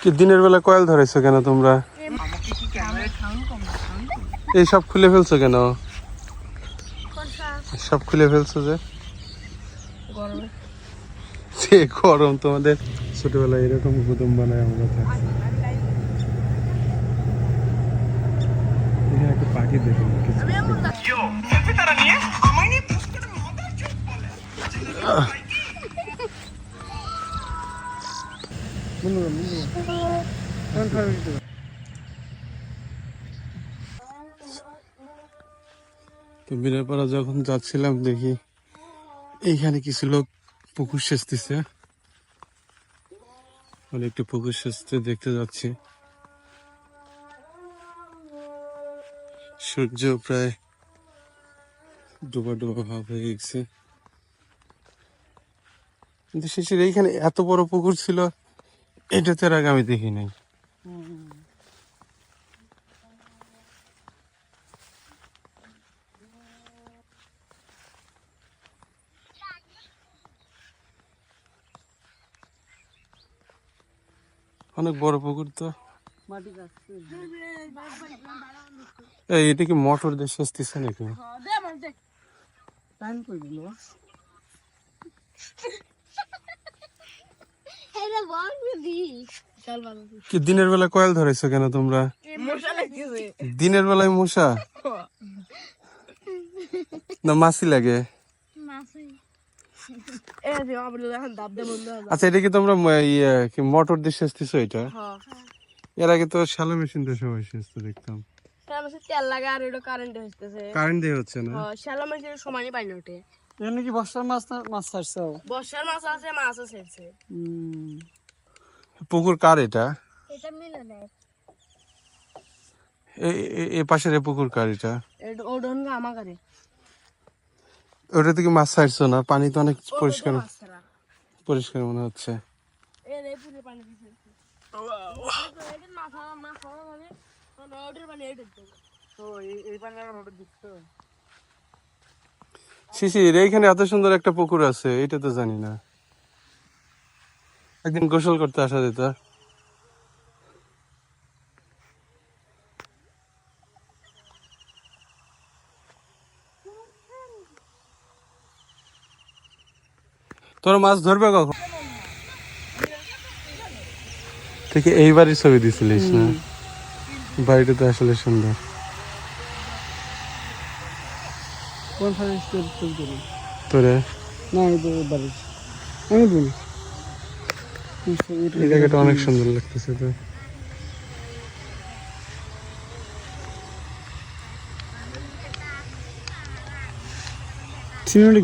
কি দিনের বেলা কয়েল ধরেছো কেন তোমরা? এই সব খুলে ফেলছো কেন? সব খুলে ফেলছো যে? গরমে। যে গরম তোমাদের। ছোটবেলায় এরকম গুদম বানায় আমরা থাকছি বিনাপাড়া যখন যাচ্ছিলাম দেখি এইখানে কিছু লোক পুকুর সেচতেছে। একটু পুকুর সেচতে দেখতে যাচ্ছি। সূর্য প্রায় ডোবা ডোবা ভাব হয়ে গেছে। কিন্তু শেষের এইখানে এত বড় পুকুর ছিল এটা তো আগে আমি দেখি নাই। অনেক বড় পুকুর তো। এই, এটা কি মোটর দিয়ে সেচতেছে নাকি? কি দিনের বেলা কয়েল ধরেছো কেন তোমরা? দিনের বেলায় মশা? না মাছি লাগে। আচ্ছা এটা কি তোমরা ইয়ে কি মোটর দিয়ে সেচতেছো এটা? হ্যাঁ এর আগে তো শ্যালো মেশিন দিয়ে সবাই সেচতে দেখতাম। তার মধ্যে তেল লাগা আর এটা কারেন্ট হইতেছে। কারেন্ট দিয়ে হচ্ছে না? শ্যালো মাছের সমানই পানি ওঠে। এমনি কি বর্ষার মাছ না মাছ ছাড়ছো বর্ষার মাছ আছে মাছও ছেড়ছে পুকুর কার এটা? এটা মিলে নেয় এ- এ- এ পাশের এ পুকুর কার এটা? এটা ওডন আমার করে ওটা থেকে মাছ ছাড়ছো না পানি তো অনেক পরিষ্কার। পরিষ্কার মনে হচ্ছে। মাছ আলা মাছ আলা মানে ওটার পানি এটা দেবো তো এই- এই পানি আমার ওটা দিচ্ছ শিশির এইখানে এত সুন্দর একটা পুকুর আছে এটা তো জানি না। একদিন গোসল করতে আসা যেত। তোর মাছ ধরবে কখন? থেকে এইবারই ছবি দিছিলিস না? বাড়িটা তো আসলে সুন্দর। করি তোরে না এই বাড়ি আমি বলি। এই জায়গাটা অনেক সুন্দর লাগতেছে তো।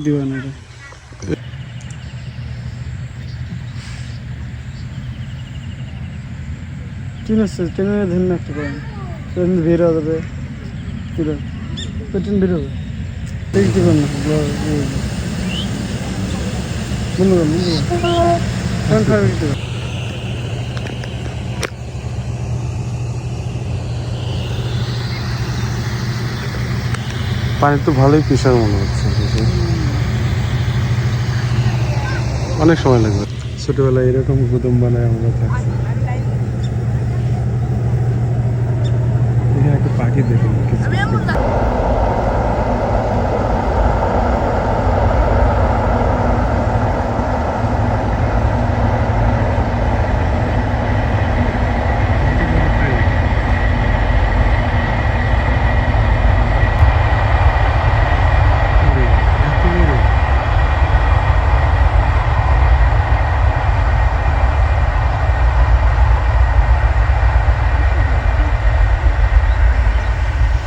দিবা না এটা? ট্রেন আসছে ট্রেনের একটা করেন ট্রেন পুরো ট্রেন বের হবে। পানি তো ভালোই পিসার মনে হচ্ছে অনেক সময় লাগবে। ছোটবেলায় এরকম গুদম বানায় আমরা থাকছি এখানে একটা পাখি দেখুন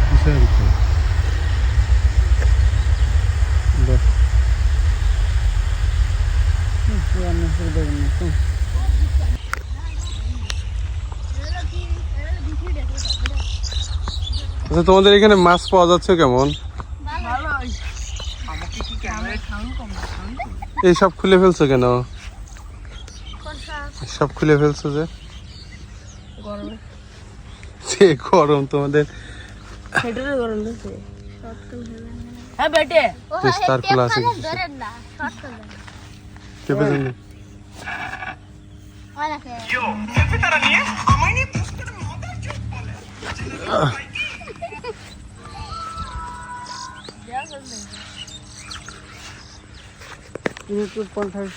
বিশাল তো। বাহ, রান্না করে দেবেন না তো আচ্ছা তোমাদের এখানে মাছ পাওয়া যাচ্ছে কেমন? এই সব খুলে ফেলছো কেন? সব খুলে ফেলছো যে? গরমে যে গরম তোমাদের। হ্যাঁ বেটে। খোলা আছে চেপে যান হয় পঞ্চাশ